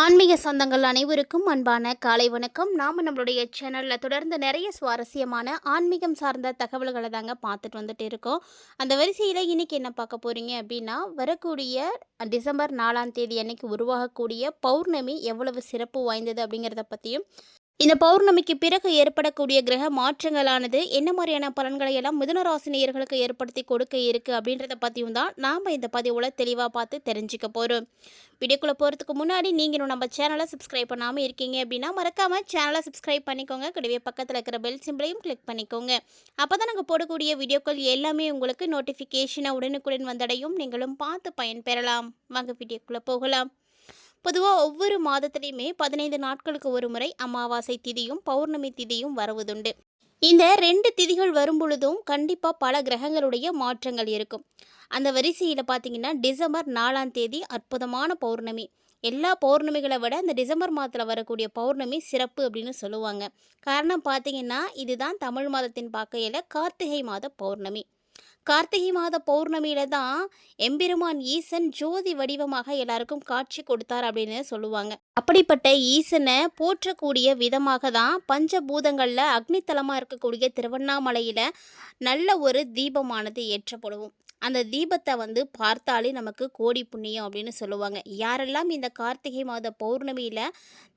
ஆன்மீக சொந்தங்கள் அனைவருக்கும் அன்பான காலை வணக்கம். நாம் நம்மளுடைய சேனலில் தொடர்ந்து நிறைய சுவாரஸ்யமான ஆன்மீகம் சார்ந்த தகவல்களை தாங்க பார்த்துட்டு வந்துட்டு இருக்கோம். அந்த வரிசையில் இன்னைக்கு என்ன பார்க்க போகிறீங்க அப்படின்னா வரக்கூடிய டிசம்பர் நாலாம் தேதி அன்னைக்கு உருவாகக்கூடிய பௌர்ணமி எவ்வளவு சிறப்பு வாய்ந்தது அப்படிங்கிறத பற்றியும் இந்த பௌர்ணமிக்கு பிறகு ஏற்படக்கூடிய கிரக மாற்றங்களானது என்ன மாதிரியான பலன்களை எல்லாம் மிதுன ஏற்படுத்தி கொடுக்க இருக்குது அப்படின்றத பற்றியும் தான் நாம் இந்த பதிவில் தெளிவாக பார்த்து தெரிஞ்சுக்க போகிறோம் வீடியோக்குள்ளே போகிறதுக்கு முன்னாடி நீங்கள் நம்ம சேனலை சப்ஸ்கிரைப் பண்ணாமல் இருக்கீங்க அப்படின்னா மறக்காமல் சேனலை சப்ஸ்கிரைப் பண்ணிக்கோங்க. கூடவே பக்கத்தில் இருக்கிற பெல் சிம்பிளையும் கிளிக் பண்ணிக்கோங்க. அப்போ தான் நாங்கள் போடக்கூடிய வீடியோக்கள் எல்லாமே உங்களுக்கு நோட்டிஃபிகேஷனை உடனுக்குடன் வந்தடையும். நீங்களும் பார்த்து பயன்பெறலாம். வாங்க வீடியோக்குள்ளே போகலாம். பொதுவாக ஒவ்வொரு மாதத்திலையுமே பதினைந்து நாட்களுக்கு ஒரு முறை அமாவாசை திதியும் பௌர்ணமி திதியும் வருவதுண்டு. இந்த ரெண்டு திதிகள் வரும்பொழுதும் கண்டிப்பாக பல கிரகங்களுடைய மாற்றங்கள் இருக்கும். அந்த வரிசையில் பார்த்தீங்கன்னா டிசம்பர் நாலாம் தேதி அற்புதமான பௌர்ணமி. எல்லா பௌர்ணமிகளை விட இந்த டிசம்பர் மாதத்தில் வரக்கூடிய பௌர்ணமி சிறப்பு அப்படின்னு சொல்லுவாங்க. காரணம் பார்த்தீங்கன்னா இதுதான் தமிழ் மாதத்தின் பார்க்கையில் கார்த்திகை மாத பௌர்ணமி. கார்த்திகை மாத பௌர்ணமியில தான் எம்பெருமான் ஈசன் ஜோதி வடிவமாக எல்லாருக்கும் காட்சி கொடுத்தார் அப்படின்னு சொல்லுவாங்க. அப்படிப்பட்ட ஈசனை போற்றக்கூடிய விதமாக தான் பஞ்சபூதங்களில் அக்னித்தலமாக இருக்கக்கூடிய திருவண்ணாமலையில் நல்ல ஒரு தீபமானது ஏற்றப்படுவோம் அந்த தீபத்தை வந்து பார்த்தாலே நமக்கு கோடி புண்ணியம் அப்படின்னு சொல்லுவாங்க. யாரெல்லாம் இந்த கார்த்திகை மாத பௌர்ணமியில்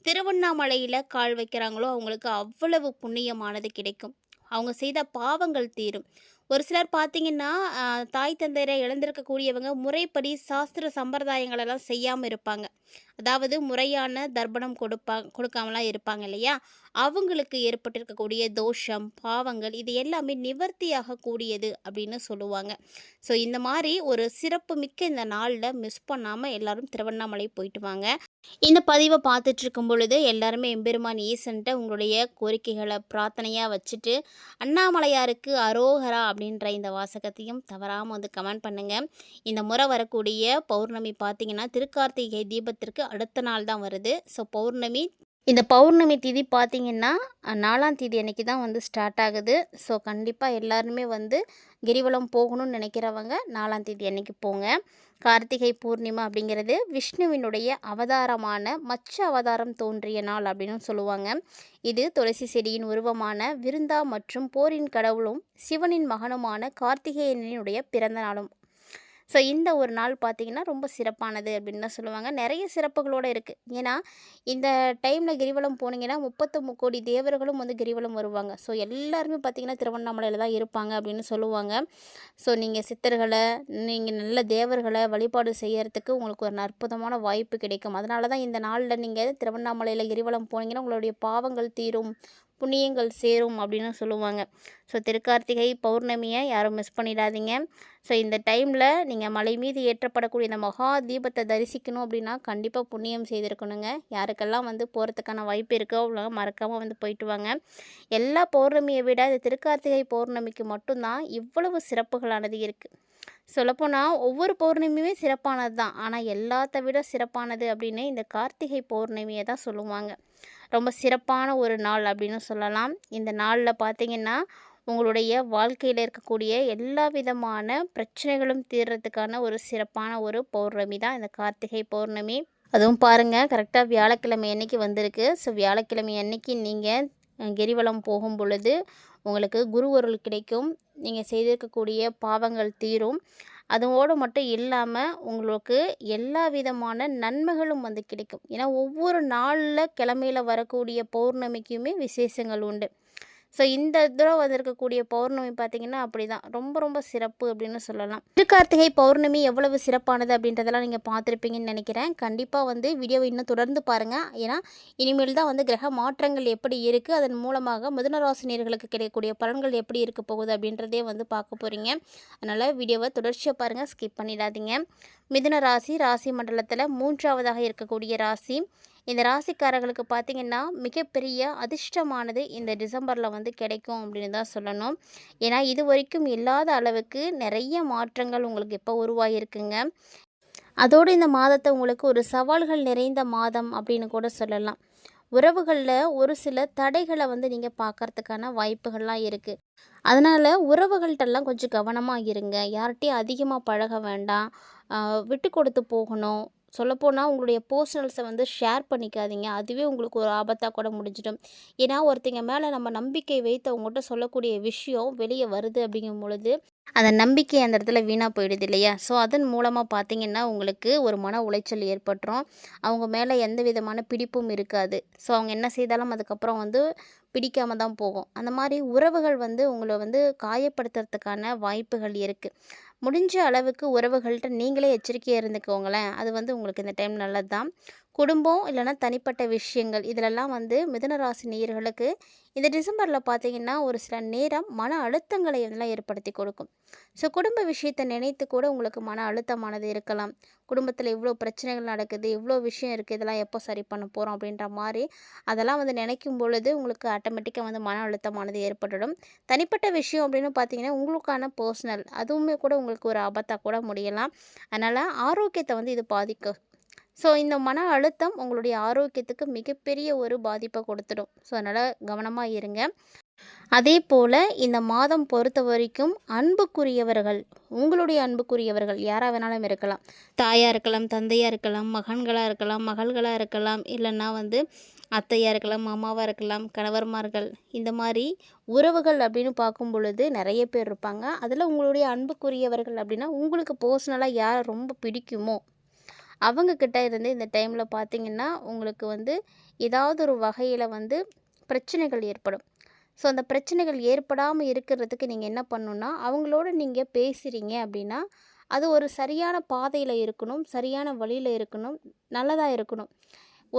திருவண்ணாமலையில் கால் வைக்கிறாங்களோ அவங்களுக்கு அவ்வளவு புண்ணியமானது கிடைக்கும். அவங்க செய்த பாவங்கள் தீரும். ஒரு சிலர் பார்த்தீங்கன்னா தாய் தந்தையரை இழந்திருக்கக்கூடியவங்க முறைப்படி சாஸ்திர சம்பிரதாயங்களெல்லாம் செய்யாமல் இருப்பாங்க. அதாவது முறையான தர்ப்பணம் கொடுப்பா கொடுக்காமலாம் இருப்பாங்க இல்லையா? அவங்களுக்கு ஏற்பட்டிருக்கக்கூடிய தோஷம் பாவங்கள் இது எல்லாமே நிவர்த்தியாக கூடியது அப்படின்னு சொல்லுவாங்க. ஸோ இந்த மாதிரி ஒரு சிறப்பு மிக்க இந்த நாளில் மிஸ் பண்ணாமல் எல்லாரும் திருவண்ணாமலை போயிட்டு வாங்க. இந்த பதிவை பார்த்துட்டு இருக்கும் பொழுது எல்லாருமே எம்பெருமான் ஈசன்ட்ட உங்களுடைய கோரிக்கைகளை பிரார்த்தனையாக வச்சுட்டு அண்ணாமலையாருக்கு அரோகரா அப்படின்ற இந்த வாசகத்தையும் தவறாமல் வந்து கமெண்ட் பண்ணுங்கள் இந்த முறை வரக்கூடிய பௌர்ணமி பார்த்தீங்கன்னா திருக்கார்த்திகை தீபத்திற்கு அடுத்த நாள் தான் வருது. ஸோ பௌர்ணமி இந்த பௌர்ணமி திதி பார்த்தீங்கன்னா நாலாம் தேதி அன்றைக்கி தான் வந்து ஸ்டார்ட் ஆகுது. ஸோ கண்டிப்பாக எல்லாருமே வந்து கிரிவலம் போகணும்னு நினைக்கிறவங்க நாலாம் தேதி அன்னைக்கு போங்க. கார்த்திகை பூர்ணிமா அப்படிங்கிறது விஷ்ணுவினுடைய அவதாரமான மச்ச அவதாரம் தோன்றிய நாள் அப்படின்னு சொல்லுவாங்க. இது துளசி செடியின் உருவமான விருந்தா மற்றும் போரின் கடவுளும் சிவனின் மகனுமான கார்த்திகேயனுடைய பிறந்த நாளும் ஸோ இந்த ஒரு நாள் பார்த்திங்கன்னா ரொம்ப சிறப்பானது அப்படின்னு தான் சொல்லுவாங்க. நிறைய சிறப்புகளோடு இருக்குது ஏன்னா இந்த டைமில் கிரிவலம் போனீங்கன்னா முப்பத்து கோடி தேவர்களும் வந்து கிரிவலம் வருவாங்க. ஸோ எல்லாருமே பார்த்திங்கன்னா திருவண்ணாமலையில் தான் இருப்பாங்க அப்படின்னு சொல்லுவாங்க. ஸோ நீங்கள் சித்தர்களை நீங்கள் நல்ல தேவர்களை வழிபாடு செய்கிறதுக்கு உங்களுக்கு ஒரு அற்புதமான வாய்ப்பு கிடைக்கும். அதனால தான் இந்த நாளில் நீங்கள் திருவண்ணாமலையில் கிரிவலம் போனீங்கன்னா உங்களுடைய பாவங்கள் தீரும். புண்ணியங்கள் சேரும் அப்படின்னு சொல்லுவாங்க. ஸோ திருக்கார்த்திகை பௌர்ணமியை யாரும் மிஸ் பண்ணிடாதீங்க. ஸோ இந்த டைமில் நீங்கள் மலை மீது ஏற்றப்படக்கூடிய இந்த மகா தீபத்தை தரிசிக்கணும் அப்படின்னா கண்டிப்பாக புண்ணியம் செய்திருக்கணுங்க. யாருக்கெல்லாம் வந்து போகிறதுக்கான வாய்ப்பு இருக்கோ அவ்வளோ மறக்காமல் வந்து போயிட்டு வாங்க. எல்லா பௌர்ணமியை விட இந்த திருக்கார்த்திகை பௌர்ணமிக்கு மட்டும்தான் இவ்வளவு சிறப்புகளானது இருக்குது சொல்லப்போனால் ஒவ்வொரு பௌர்ணமியுமே சிறப்பானது தான் ஆனால் எல்லாத்த விட சிறப்பானது அப்படின்னு இந்த கார்த்திகை பௌர்ணமியை தான் சொல்லுவாங்க. ரொம்ப சிறப்பான ஒரு நாள் அப்படின்னு சொல்லலாம். இந்த நாளில் பார்த்தீங்கன்னா உங்களுடைய வாழ்க்கையில் இருக்கக்கூடிய எல்லா விதமான பிரச்சனைகளும் தீர்றதுக்கான ஒரு சிறப்பான ஒரு பௌர்ணமி தான் இந்த கார்த்திகை பௌர்ணமி. அதுவும் பாருங்கள் கரெக்டாக வியாழக்கிழமை அன்னைக்கு வந்திருக்கு. ஸோ வியாழக்கிழமை அன்னைக்கு நீங்கள் கிரிவலம் போகும் பொழுது உங்களுக்கு குரு அருள் கிடைக்கும். நீங்கள் செய்திருக்கக்கூடிய பாவங்கள் தீரும். அதோடு மட்டும் இல்லாமல் உங்களுக்கு எல்லா விதமான நன்மைகளும் வந்து கிடைக்கும். ஏன்னா ஒவ்வொரு நாளில் கிழமையில் வரக்கூடிய பௌர்ணமிக்குமே விசேஷங்கள் உண்டு. ஸோ இந்த தடவை வந்திருக்கக்கூடிய பௌர்ணமி பார்த்தீங்கன்னா அப்படி தான் ரொம்ப ரொம்ப சிறப்பு அப்படின்னு சொல்லலாம். திருக்கார்த்திகை பௌர்ணமி எவ்வளவு சிறப்பானது அப்படின்றதெல்லாம் நீங்கள் பார்த்துருப்பீங்கன்னு நினைக்கிறேன். கண்டிப்பாக வந்து வீடியோவை இன்னும் தொடர்ந்து பாருங்கள் ஏன்னா இனிமேல் தான் வந்து கிரக மாற்றங்கள் எப்படி இருக்குது அதன் மூலமாக மிதுனராசினியர்களுக்கு கிடைக்கக்கூடிய பலன்கள் எப்படி இருக்க போகுது அப்படின்றதே வந்து பார்க்க போகிறீங்க அதனால் வீடியோவை தொடர்ச்சியாக பாருங்கள் ஸ்கிப் பண்ணிடாதீங்க. மிதுன ராசி ராசி மண்டலத்தில் மூன்றாவதாக இருக்கக்கூடிய ராசி. இந்த ராசிக்காரர்களுக்கு பார்த்தீங்கன்னா மிகப்பெரிய அதிர்ஷ்டமானது இந்த டிசம்பரில் வந்து கிடைக்கும் அப்படின்னு தான் சொல்லணும். ஏன்னா இது வரைக்கும் இல்லாத அளவுக்கு நிறைய மாற்றங்கள் உங்களுக்கு இப்போ உருவாகியிருக்குங்க அதோடு இந்த மாதத்தை உங்களுக்கு ஒரு சவால்கள் நிறைந்த மாதம் அப்படின்னு கூட சொல்லலாம். உறவுகளில் ஒரு சில தடைகளை வந்து நீங்கள் பார்க்கறதுக்கான வாய்ப்புகள்லாம் இருக்குது அதனால் உறவுகள்கிட்டலாம் கொஞ்சம் கவனமாக இருங்க. யார்கிட்டையும் அதிகமாக பழக வேண்டாம். விட்டு கொடுத்து போகணும். சொல்லப்போனால் உங்களுடைய பர்சனல்ஸை வந்து ஷேர் பண்ணிக்காதீங்க. அதுவே உங்களுக்கு ஒரு ஆபத்தாக கூட முடிஞ்சிடும். ஏன்னா ஒருத்தங்க மேலே நம்ம நம்பிக்கை வைத்து அவங்ககிட்ட சொல்லக்கூடிய விஷயம் வெளியே வருது அப்படிங்கும் பொழுது அந்த நம்பிக்கை அந்த இடத்துல வீணாக போயிடுது இல்லையா? ஸோ அதன் மூலமாக பார்த்தீங்கன்னா உங்களுக்கு ஒரு மன உளைச்சல் ஏற்பட்டுரும். அவங்க மேலே எந்த விதமான பிடிப்பும் இருக்காது. ஸோ அவங்க என்ன செய்தாலும் அதுக்கப்புறம் வந்து பிடிக்காம தான் போகும். அந்த மாதிரி உறவுகள் வந்து உங்களை வந்து காயப்படுத்துறதுக்கான வாய்ப்புகள் இருக்குது முடிஞ்ச அளவுக்கு உறவுகள்கிட்ட நீங்களே எச்சரிக்கையாக இருந்துக்கோங்களேன். அது வந்து உங்களுக்கு இந்த டைம் நல்லது தான் குடும்பம் இல்லைன்னா தனிப்பட்ட விஷயங்கள். இதிலெல்லாம் வந்து மிதனராசி நேயர்களுக்கு இந்த டிசம்பரில் பார்த்தீங்கன்னா ஒரு சில நேரம் மன அழுத்தங்களை எல்லாம் ஏற்படுத்தி கொடுக்கும். ஸோ குடும்ப விஷயத்தை நினைத்து கூட உங்களுக்கு மன அழுத்தமானது இருக்கலாம். குடும்பத்தில் இவ்வளோ பிரச்சனைகள் நடக்குது இவ்வளோ விஷயம் இருக்குது இதெல்லாம் எப்போ சரி பண்ண போகிறோம் அப்படின்ற மாதிரி அதெல்லாம் வந்து நினைக்கும் பொழுது உங்களுக்கு ஆட்டோமேட்டிக்காக வந்து மன அழுத்தமானது ஏற்பட்டுடும். தனிப்பட்ட விஷயம் அப்படின்னு பார்த்தீங்கன்னா உங்களுக்கான பர்சனல் அதுவுமே கூட உங்களுக்கு ஒரு ஆபத்தாக கூட முடியலாம். அதனால் ஆரோக்கியத்தை வந்து இது பாதிக்கும். ஸோ இந்த மன அழுத்தம் உங்களுடைய ஆரோக்கியத்துக்கு மிகப்பெரிய ஒரு பாதிப்பை கொடுத்துடும். ஸோ அதனால் கவனமாக இருங்க. அதே போல் இந்த மாதம் பொறுத்த வரைக்கும் அன்புக்குரியவர்கள் உங்களுடைய அன்புக்குரியவர்கள் யாராக வேணாலும் இருக்கலாம். தாயாக இருக்கலாம் தந்தையாக இருக்கலாம் மகன்களாக இருக்கலாம் மகள்களாக இருக்கலாம் இல்லைன்னா வந்து அத்தையாக இருக்கலாம் மாமாவாக இருக்கலாம் கணவர்மார்கள் இந்த மாதிரி உறவுகள் அப்படின்னு பார்க்கும் பொழுது நிறைய பேர் இருப்பாங்க. அதில் உங்களுடைய அன்புக்குரியவர்கள் அப்படின்னா உங்களுக்கு பர்சனலாக யாரை ரொம்ப பிடிக்குமோ அவங்கக்கிட்ட இருந்து இந்த டைமில் பார்த்தீங்கன்னா உங்களுக்கு வந்து ஏதாவது ஒரு வகையில் வந்து பிரச்சனைகள் ஏற்படும். ஸோ அந்த பிரச்சனைகள் ஏற்படாமல் இருக்கிறதுக்கு நீங்கள் என்ன பண்ணணுன்னா அவங்களோட நீங்கள் பேசுகிறீங்க அப்படின்னா அது ஒரு சரியான பாதையில் இருக்கணும் சரியான வழியில் இருக்கணும் நல்லதாக இருக்கணும்.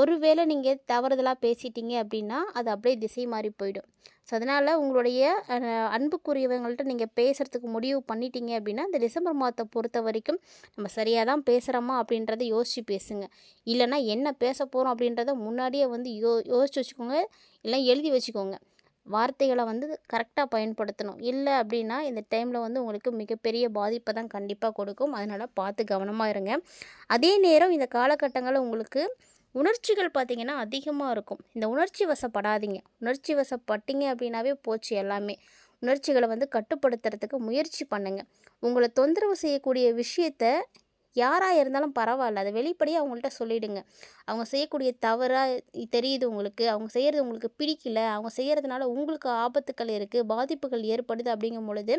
ஒருவேளை நீங்கள் தவறுதலாக பேசிட்டீங்க அப்படின்னா அது அப்படியே திசை மாறி போயிடும். ஸோ அதனால் உங்களுடைய அன்புக்குரியவங்கள்ட்ட நீங்கள் பேசுகிறதுக்கு முடிவு பண்ணிட்டீங்க அப்படின்னா இந்த டிசம்பர் மாதத்தை பொறுத்த வரைக்கும் நம்ம சரியாக தான் பேசுகிறோமா அப்படின்றத யோசித்து பேசுங்க. இல்லைன்னா என்ன பேச போகிறோம் அப்படின்றத முன்னாடியே வந்து யோ யோசிச்சு வச்சுக்கோங்க. இல்லை எழுதி வச்சுக்கோங்க. வார்த்தைகளை வந்து கரெக்டாக பயன்படுத்தணும். இல்லை அப்படின்னா இந்த டைமில் வந்து உங்களுக்கு மிகப்பெரிய பாதிப்பை தான் கண்டிப்பாக கொடுக்கும். அதனால் பார்த்து கவனமாக இருங்க. அதே நேரம் இந்த காலகட்டங்களில் உங்களுக்கு உணர்ச்சிகள் பார்த்தீங்கன்னா அதிகமாக இருக்கும். இந்த உணர்ச்சி வசப்படாதீங்க. உணர்ச்சி வசப்பட்டீங்க அப்படின்னாவே போச்சு எல்லாமே. உணர்ச்சிகளை வந்து கட்டுப்படுத்துறதுக்கு முயற்சி பண்ணுங்கள் உங்களை தொந்தரவு செய்யக்கூடிய விஷயத்த யாராக இருந்தாலும் பரவாயில்ல. அதை வெளிப்படையாக அவங்கள்ட்ட சொல்லிவிடுங்க அவங்க செய்யக்கூடிய தவறாக தெரியுது உங்களுக்கு. அவங்க செய்கிறது உங்களுக்கு பிடிக்கல. அவங்க செய்கிறதுனால உங்களுக்கு ஆபத்துக்கள் இருக்குது பாதிப்புகள் ஏற்படுது அப்படிங்கும் பொழுது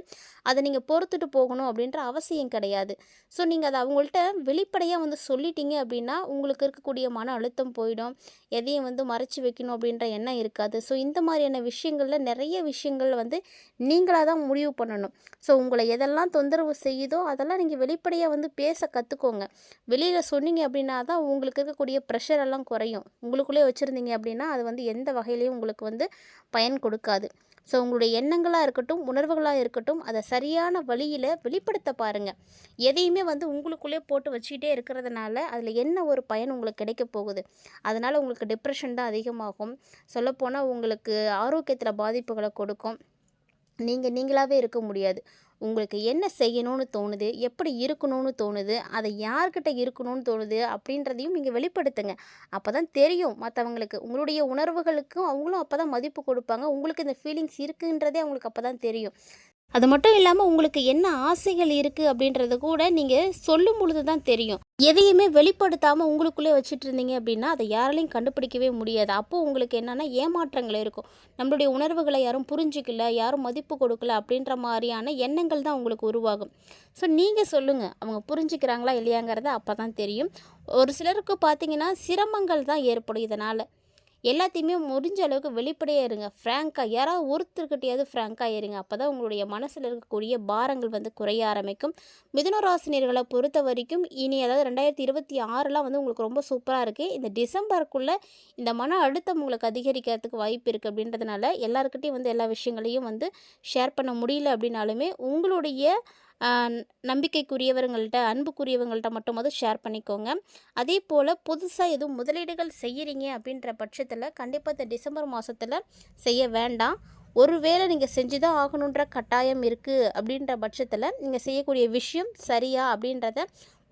அதை நீங்கள் பொறுத்துட்டு போகணும் அப்படின்ற அவசியம் கிடையாது. ஸோ நீங்கள் அதை அவங்கள்ட்ட வெளிப்படையாக வந்து சொல்லிட்டீங்க அப்படின்னா உங்களுக்கு இருக்கக்கூடிய மன அழுத்தம் போயிடும். எதையும் வந்து மறைச்சி வைக்கணும் அப்படின்ற எண்ணம் இருக்காது. ஸோ இந்த மாதிரியான விஷயங்களில் நிறைய விஷயங்கள் வந்து நீங்களாக தான் முடிவு பண்ணணும். ஸோ உங்களை எதெல்லாம் தொந்தரவு செய்யுதோ அதெல்லாம் நீங்கள் வெளிப்படையாக வந்து பேச கற்றுக்கோங்க வெளியில் சொன்னீங்க அப்படின்னா தான் உங்களுக்கு இருக்கக்கூடிய ப்ரெஷர் எல்லாம் குறையும். உங்களுக்குள்ளே வச்சுருந்தீங்க அப்படின்னா அது வந்து எந்த வகையிலையும் உங்களுக்கு வந்து பயன் கொடுக்காது. ஸோ உங்களுடைய எண்ணங்களாக இருக்கட்டும் உணர்வுகளாக இருக்கட்டும் அதை சரியான வழியில் வெளிப்படுத்த பாருங்கள் எதையுமே வந்து உங்களுக்குள்ளே போட்டு வச்சுக்கிட்டே இருக்கிறதுனால அதில் என்ன ஒரு பயன் உங்களுக்கு கிடைக்க போகுது? அதனால் உங்களுக்கு டிப்ரெஷன் தான் அதிகமாகும். சொல்லப்போனால் உங்களுக்கு ஆரோக்கியத்தில் பாதிப்புகளை கொடுக்கும். நீங்கள் நீங்களாகவே இருக்க முடியாது. உங்களுக்கு என்ன செய்யணும்னு தோணுது எப்படி இருக்கணும்னு தோணுது அதை யார்கிட்ட இருக்கணும்னு தோணுது அப்படின்றதையும் நீங்கள் வெளிப்படுத்துங்க. அப்போ தான் தெரியும் மற்றவங்களுக்கு உங்களுடைய உணர்வுகளுக்கும் அவங்களும் அப்போ தான் மதிப்பு கொடுப்பாங்க. உங்களுக்கு இந்த ஃபீலிங்ஸ் இருக்குன்றதே அவங்களுக்கு அப்போ தான் தெரியும். அது மட்டும் இல்லாமல் உங்களுக்கு என்ன ஆசைகள் இருக்குது அப்படின்றது கூட நீங்கள் சொல்லும் பொழுது தான் தெரியும். எதையுமே வெளிப்படுத்தாமல் உங்களுக்குள்ளே வச்சுட்டு இருந்தீங்க அப்படின்னா அதை யாராலையும் கண்டுபிடிக்கவே முடியாது. அப்போது உங்களுக்கு என்னென்னா ஏமாற்றங்கள் இருக்கும். நம்மளுடைய உணர்வுகளை யாரும் புரிஞ்சிக்கல யாரும் மதிப்பு கொடுக்கல அப்படின்ற மாதிரியான எண்ணங்கள் தான் உங்களுக்கு உருவாகும். ஸோ நீங்கள் சொல்லுங்கள் அவங்க புரிஞ்சுக்கிறாங்களா இல்லையாங்கிறத அப்போ தான் தெரியும். ஒரு சிலருக்கு பார்த்தீங்கன்னா சிரமங்கள் தான் ஏற்படும் இதனால். எல்லாத்தையுமே முடிஞ்ச அளவுக்கு வெளிப்படையாக இருங்க. ஃப்ராங்காக யாராவது ஒருத்தர்கிட்டயாவது ஃப்ராங்காக இருங்க. அப்போ தான் உங்களுடைய மனசில் இருக்கக்கூடிய பாரங்கள் வந்து குறைய ஆரம்பிக்கும். மிதுனராசினியர்களை பொறுத்த வரைக்கும் இனி அதாவது ரெண்டாயிரத்தி இருபத்தி ஆறுலாம் வந்து உங்களுக்கு ரொம்ப சூப்பராக இருக்குது இந்த டிசம்பருக்குள்ளே இந்த மன அழுத்தம் உங்களுக்கு அதிகரிக்கிறதுக்கு வாய்ப்பு இருக்குது அப்படின்றதுனால எல்லாருக்கிட்டையும் வந்து எல்லா விஷயங்களையும் வந்து ஷேர் பண்ண முடியல அப்படின்னாலுமே உங்களுடைய ஆஹ், அன்புக்குரியவங்கள்ட்ட மட்டும் வந்து ஷேர் பண்ணிக்கோங்க. அதே போல் புதுசாக எதுவும் முதலீடுகள் செய்கிறீங்க அப்படின்ற பட்சத்தில் கண்டிப்பாக இந்த டிசம்பர் மாதத்தில் செய்ய வேண்டாம். ஒருவேளை நீங்கள் செஞ்சு தான் ஆகணுன்ற கட்டாயம் இருக்குது அப்படின்ற பட்சத்தில் நீங்கள் செய்யக்கூடிய விஷயம் சரியா அப்படின்றத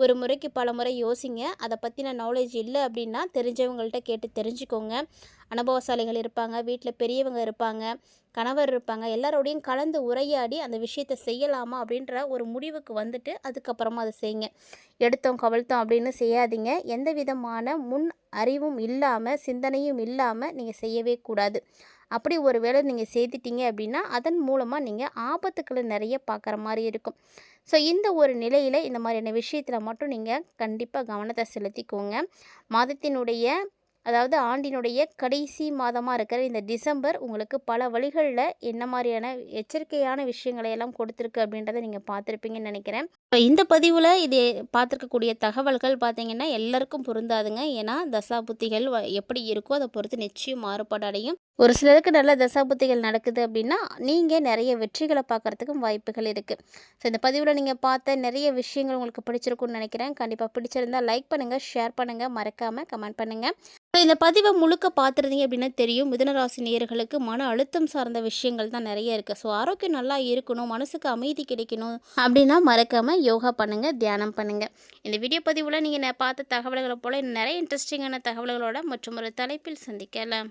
ஒரு முறைக்கு பல முறை யோசிங்க. அதை பற்றின நாலேஜ் இல்லை அப்படின்னா தெரிஞ்சவங்கள்ட்ட கேட்டு தெரிஞ்சுக்கோங்க. அனுபவசாலிகள் இருப்பாங்க வீட்டில் பெரியவங்க இருப்பாங்க கணவர் இருப்பாங்க எல்லாரோடையும் கலந்து உரையாடி அந்த விஷயத்தை செய்யலாமா அப்படின்ற ஒரு முடிவுக்கு வந்துட்டு அதுக்கப்புறமா அதை செய்யுங்க. எடுத்தோம் கவிழ்த்தோம் அப்படின்னு செய்யாதீங்க. எந்த விதமான முன் அறிவும் இல்லாமல் சிந்தனையும் இல்லாமல் நீங்கள் செய்யவே கூடாது. அப்படி ஒரு வேளை நீங்கள் செய்துட்டீங்க அப்படின்னா அதன் மூலமாக நீங்கள் ஆபத்துக்களை நிறைய பார்க்குற மாதிரி இருக்கும். ஸோ இந்த ஒரு நிலையில் இந்த மாதிரியான விஷயத்தில் மட்டும் நீங்கள் கண்டிப்பாக கவனத்தை செலுத்திக்கோங்க. மாதத்தினுடைய அதாவது ஆண்டினுடைய கடைசி மாதமாக இருக்கிற இந்த டிசம்பர் உங்களுக்கு பல வழிகளில் என்ன மாதிரியான எச்சரிக்கையான விஷயங்களை எல்லாம் கொடுத்துருக்கு அப்படின்றத நீங்கள் பார்த்துருப்பீங்கன்னு நினைக்கிறேன். இப்போ இந்த பதிவில் இது பார்த்துருக்கக்கூடிய தகவல்கள் பார்த்தீங்கன்னா எல்லாருக்கும் பொருந்தாதுங்க. ஏன்னா தசாபுத்திகள் வ- எப்படி இருக்கோ அதை பொறுத்து நிச்சயம் மாறுபாடு அடையும். ஒரு சிலருக்கு நல்ல தசாபுத்திகள் நடக்குது அப்படின்னா நீங்கள் நிறைய வெற்றிகளை பார்க்கறதுக்கும் வாய்ப்புகள் இருக்குது ஸோ இந்த பதிவில் நீங்கள் பார்த்த நிறைய விஷயங்கள் உங்களுக்கு பிடிச்சிருக்கும்னு நினைக்கிறேன். கண்டிப்பாக பிடிச்சிருந்தால் லைக் பண்ணுங்கள் ஷேர் பண்ணுங்கள் மறக்காமல் கமெண்ட் பண்ணுங்கள் இந்த பதிவை முழுக்க பார்த்துருந்தீங்க அப்படின்னா தெரியும். மிதனராசி நேர்களுக்கு மன அழுத்தம் சார்ந்த விஷயங்கள் தான் நிறைய இருக்குது ஸோ ஆரோக்கியம் நல்லா இருக்கணும் மனசுக்கு அமைதி கிடைக்கணும் அப்படின்னா மறக்காமல் யோகா பண்ணுங்கள் தியானம் பண்ணுங்கள் இந்த வீடியோ பதிவில் நீங்கள் பார்த்த தகவல்களை போல் நிறைய இன்ட்ரெஸ்டிங்கான தகவல்களோட மற்றும் ஒரு தலைப்பில் சந்திக்கலாம்.